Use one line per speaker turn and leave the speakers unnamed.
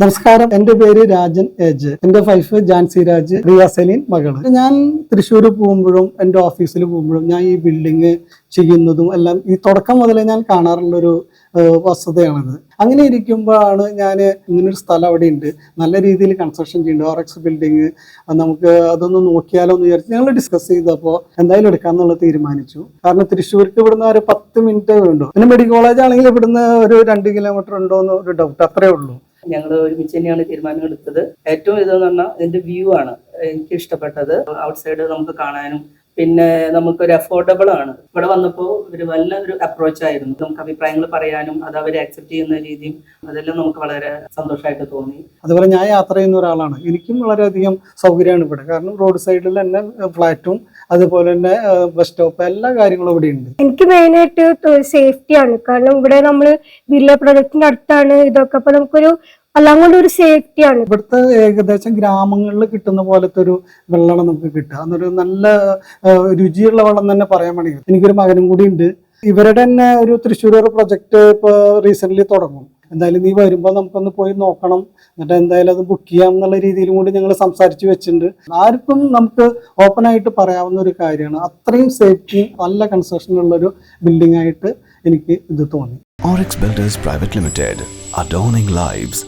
നമസ്കാരം. എന്റെ പേര് രാജൻ ഏജ് എന്റെ വൈഫ് ജാൻസി രാജ്. റിയ സലീൻ മകൾ. ഞാൻ തൃശ്ശൂർ പോകുമ്പോഴും എന്റെ ഓഫീസിൽ പോകുമ്പോഴും ഞാൻ ഈ ബിൽഡിങ് ചെയ്യുന്നതും എല്ലാം ഈ തുടക്കം മുതലേ ഞാൻ കാണാറുള്ള ഒരു വസ്തുതയാണിത്. അങ്ങനെ ഇരിക്കുമ്പോഴാണ് ഞാൻ ഇങ്ങനൊരു സ്ഥലം അവിടെ ഉണ്ട് നല്ല രീതിയിൽ കൺസ്ട്രക്ഷൻ ചെയ്യുന്നുണ്ട്. ഓർ എക്സ് ബിൽഡിങ് നമുക്ക് അതൊന്ന് നോക്കിയാലോ എന്ന് വിചാരിച്ച് ഞങ്ങൾ ഡിസ്കസ് ചെയ്തപ്പോൾ എന്തായാലും എടുക്കാമെന്നുള്ളത് തീരുമാനിച്ചു. കാരണം തൃശ്ശൂർക്ക് ഇവിടുന്ന് ഒരു പത്ത് മിനിറ്റേ ഉണ്ടോ പിന്നെ മെഡിക്കൽ കോളേജ് ആണെങ്കിൽ ഇവിടുന്ന് ഒരു രണ്ട് കിലോമീറ്റർ ഉണ്ടോ എന്ന് ഒരു ഡൗട്ട് അത്രേ ഉള്ളൂ.
ഞങ്ങൾ ഒരുമിച്ച് തന്നെയാണ് തീരുമാനം എടുത്തത്. ഏറ്റവും ഇതെന്ന് പറഞ്ഞാൽ ഇതിന്റെ വ്യൂ ആണ്. എനിക്ക് ഇഷ്ടപ്പെട്ടത്. ഔട്ട്സൈഡ് നമുക്ക് കാണാനും പിന്നെ നമുക്കൊരു അഫോർഡബിൾ ആണ്. ഇവിടെ വന്നപ്പോൾ ഒരു വല്ല ഒരു അപ്രോച്ച് ആയിരുന്നു. നമുക്ക് അഭിപ്രായങ്ങൾ പറയാനും അത് അവർ ആക്സെപ്റ്റ് ചെയ്യുന്ന രീതിയും അതെല്ലാം നമുക്ക് വളരെ സന്തോഷമായിട്ട് തോന്നി.
അതുപോലെ ഞാൻ യാത്ര ചെയ്യുന്ന ഒരാളാണ്. എനിക്കും വളരെയധികം സൗകര്യമാണ് ഇവിടെ. കാരണം റോഡ് സൈഡിൽ തന്നെ ഫ്ലാറ്റും അതുപോലെ തന്നെ ബസ് സ്റ്റോപ്പ് എല്ലാ കാര്യങ്ങളും ഇവിടെ ഉണ്ട്
മെയിനായിട്ട് സേഫ്റ്റിയാണ് കാരണം ഇവിടെ നമ്മൾ വില്ല പ്രൊഡക്റ്റിന്റെ അടുത്താണ് ഇതൊക്കെ. അപ്പൊ നമുക്കൊരു എല്ലാം കൊണ്ട് ഒരു സേഫ്റ്റിയാണ്
ഇവിടുത്തെ ഏകദേശം ഗ്രാമങ്ങളിൽ കിട്ടുന്ന പോലത്തെ ഒരു വെള്ളമാണ് നമുക്ക് കിട്ടുക. അതൊരു നല്ല രുചിയുള്ള വെള്ളം തന്നെ പറയാൻ വേണമെങ്കിൽ. എനിക്കൊരു മകനും കൂടി ഉണ്ട്. ഇവരുടെ തന്നെ ഒരു തൃശ്ശൂർ ഒരു പ്രൊജക്ട് ഇപ്പോൾ റീസെന്റ് തുടങ്ങും. എന്തായാലും നീ വരുമ്പോൾ നമുക്കൊന്ന് പോയി നോക്കണം. എന്നിട്ട് എന്തായാലും അത് ബുക്ക് ചെയ്യാം എന്നുള്ള രീതിയിലും കൂടി ഞങ്ങൾ സംസാരിച്ചു വെച്ചിട്ടുണ്ട്. ആർക്കും നമുക്ക് ഓപ്പൺ ആയിട്ട് പറയാവുന്ന ഒരു കാര്യമാണ്. അത്രയും സേഫ്റ്റി നല്ല കൺസ്ട്രക്ഷൻ ഉള്ള ഒരു ബിൽഡിംഗ് ആയിട്ട് എനിക്ക് ഇത് തോന്നി.
Orix builders private limited adorning lives.